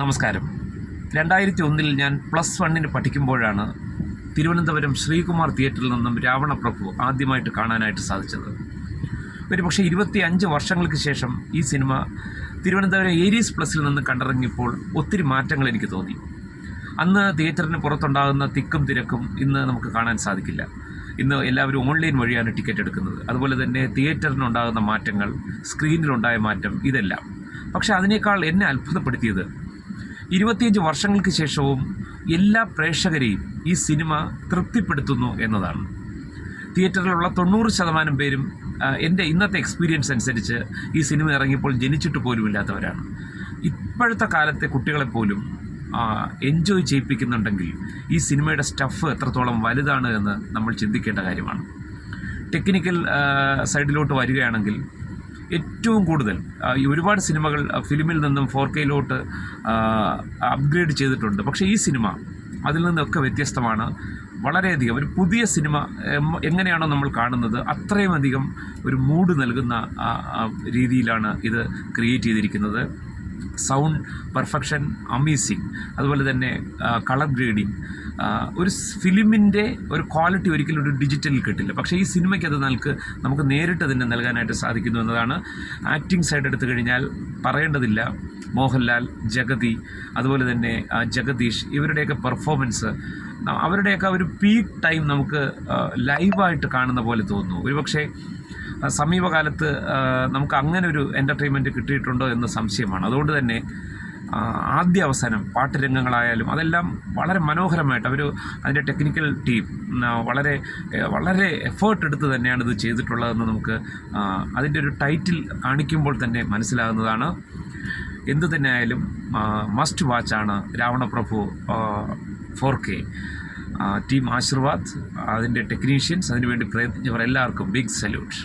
നമസ്കാരം. രണ്ടായിരത്തി ഒന്നിൽ ഞാൻ പ്ലസ് വണ്ണിന് പഠിക്കുമ്പോഴാണ് തിരുവനന്തപുരം ശ്രീകുമാർ തിയേറ്ററിൽ നിന്നും രാവണപ്രഭു ആദ്യമായിട്ട് കാണാനായിട്ട് സാധിച്ചത്. ഒരു പക്ഷേ ഇരുപത്തി അഞ്ച് വർഷങ്ങൾക്ക് ശേഷം ഈ സിനിമ തിരുവനന്തപുരം ഏരീസ് പ്ലസിൽ നിന്ന് കണ്ടിറങ്ങിയപ്പോൾ ഒത്തിരി മാറ്റങ്ങൾ എനിക്ക് തോന്നി. അന്ന് തിയേറ്ററിന് പുറത്തുണ്ടാകുന്ന തിക്കും തിരക്കും ഇന്ന് നമുക്ക് കാണാൻ സാധിക്കില്ല. ഇന്ന് എല്ലാവരും ഓൺലൈൻ വഴിയാണ് ടിക്കറ്റ് എടുക്കുന്നത്. അതുപോലെ തന്നെ തിയേറ്ററിനുണ്ടാകുന്ന മാറ്റങ്ങൾ സ്ക്രീനിലുണ്ടായ മാറ്റം ഇതെല്ലാം. പക്ഷേ അതിനേക്കാൾ എന്നെ അത്ഭുതപ്പെടുത്തിയത് ഇരുപത്തിയഞ്ച് വർഷങ്ങൾക്ക് ശേഷവും എല്ലാ പ്രേക്ഷകരെയും ഈ സിനിമ തൃപ്തിപ്പെടുത്തുന്നു എന്നതാണ്. തിയേറ്ററിലുള്ള തൊണ്ണൂറ് ശതമാനം പേരും എന്റെ ഇന്നത്തെ എക്സ്പീരിയൻസ് അനുസരിച്ച് ഈ സിനിമ ഇറങ്ങിയപ്പോൾ ജനിച്ചിട്ട് പോലും ഇല്ലാത്തവരാണ് ഇപ്പോഴത്തെ കാലത്തെ കുട്ടികളെപ്പോലും എൻജോയ് ചെയ്യിപ്പിക്കുന്നുണ്ടെങ്കിൽ ഈ സിനിമയുടെ സ്റ്റഫ് എത്രത്തോളം വലുതാണ് എന്ന് നമ്മൾ ചിന്തിക്കേണ്ട കാര്യമാണ്. ടെക്നിക്കൽ സൈഡിലോട്ട് വരികയാണെങ്കിൽ ഏറ്റവും കൂടുതൽ ഒരുപാട് സിനിമകൾ ഫിലിമിൽ നിന്നും ഫോർ കെയിലോട്ട് അപ്ഗ്രേഡ് ചെയ്തിട്ടുണ്ട്. പക്ഷേ ഈ സിനിമ അതിൽ നിന്നൊക്കെ വ്യത്യസ്തമാണ്. വളരെയധികം ഒരു പുതിയ സിനിമ എങ്ങനെയാണോ നമ്മൾ കാണുന്നത് അത്രയും അധികം ഒരു മൂഡ് നൽകുന്ന രീതിയിലാണ് ഇത് ക്രിയേറ്റ് ചെയ്തിരിക്കുന്നത്. സൗണ്ട് പെർഫെക്ഷൻ അമേസിങ് അതുപോലെ തന്നെ കളർ ഗ്രേഡിങ് ഒരു ഫിലിമിന്റെ ഒരു ക്വാളിറ്റി ഒരിക്കലും ഒരു ഡിജിറ്റലിൽ കിട്ടില്ല. പക്ഷേ ഈ സിനിമയ്ക്ക് അത് നമുക്ക് നമുക്ക് നേരിട്ട് അതിനെ നൽകാനായിട്ട് സാധിക്കുന്നു എന്നതാണ്. ആക്ടിങ് സൈഡ് എടുത്തു കഴിഞ്ഞാൽ പറയേണ്ടതില്ല. മോഹൻലാൽ ജഗതി അതുപോലെ തന്നെ ജഗദീഷ് ഇവരുടെയൊക്കെ പെർഫോമൻസ് അവരുടെയൊക്കെ ഒരു പീക്ക് ടൈം നമുക്ക് ലൈവായിട്ട് കാണുന്ന പോലെ തോന്നുന്നു. ഒരുപക്ഷെ സമീപകാലത്ത് നമുക്ക് അങ്ങനെ ഒരു എന്റർടൈൻമെന്റ് കിട്ടിയിട്ടുണ്ടോ എന്ന് സംശയമാണ്. അതുകൊണ്ട് തന്നെ ആദ്യ അവസാനം പാട്ട് രംഗങ്ങളായാലും അതെല്ലാം വളരെ മനോഹരമായിട്ട് അവർ അതിന്റെ ടെക്നിക്കൽ ടീം വളരെ വളരെ എഫേർട്ട് എടുത്ത് തന്നെയാണ് ഇത് ചെയ്തിട്ടുള്ളതെന്ന് നമുക്ക് അതിന്റെ ഒരു ടൈറ്റിൽ കാണിക്കുമ്പോൾ തന്നെ മനസ്സിലാകുന്നതാണ്. എന്തു തന്നെ ആയാലും must വാച്ചാണ് Ravanaprabhu four K team Aashirvad അതിന്റെ ടെക്നീഷ്യൻസ് അതിനുവേണ്ടി പ്രയത്നിച്ചവർ എല്ലാവർക്കും ബിഗ് സല്യൂട്ട്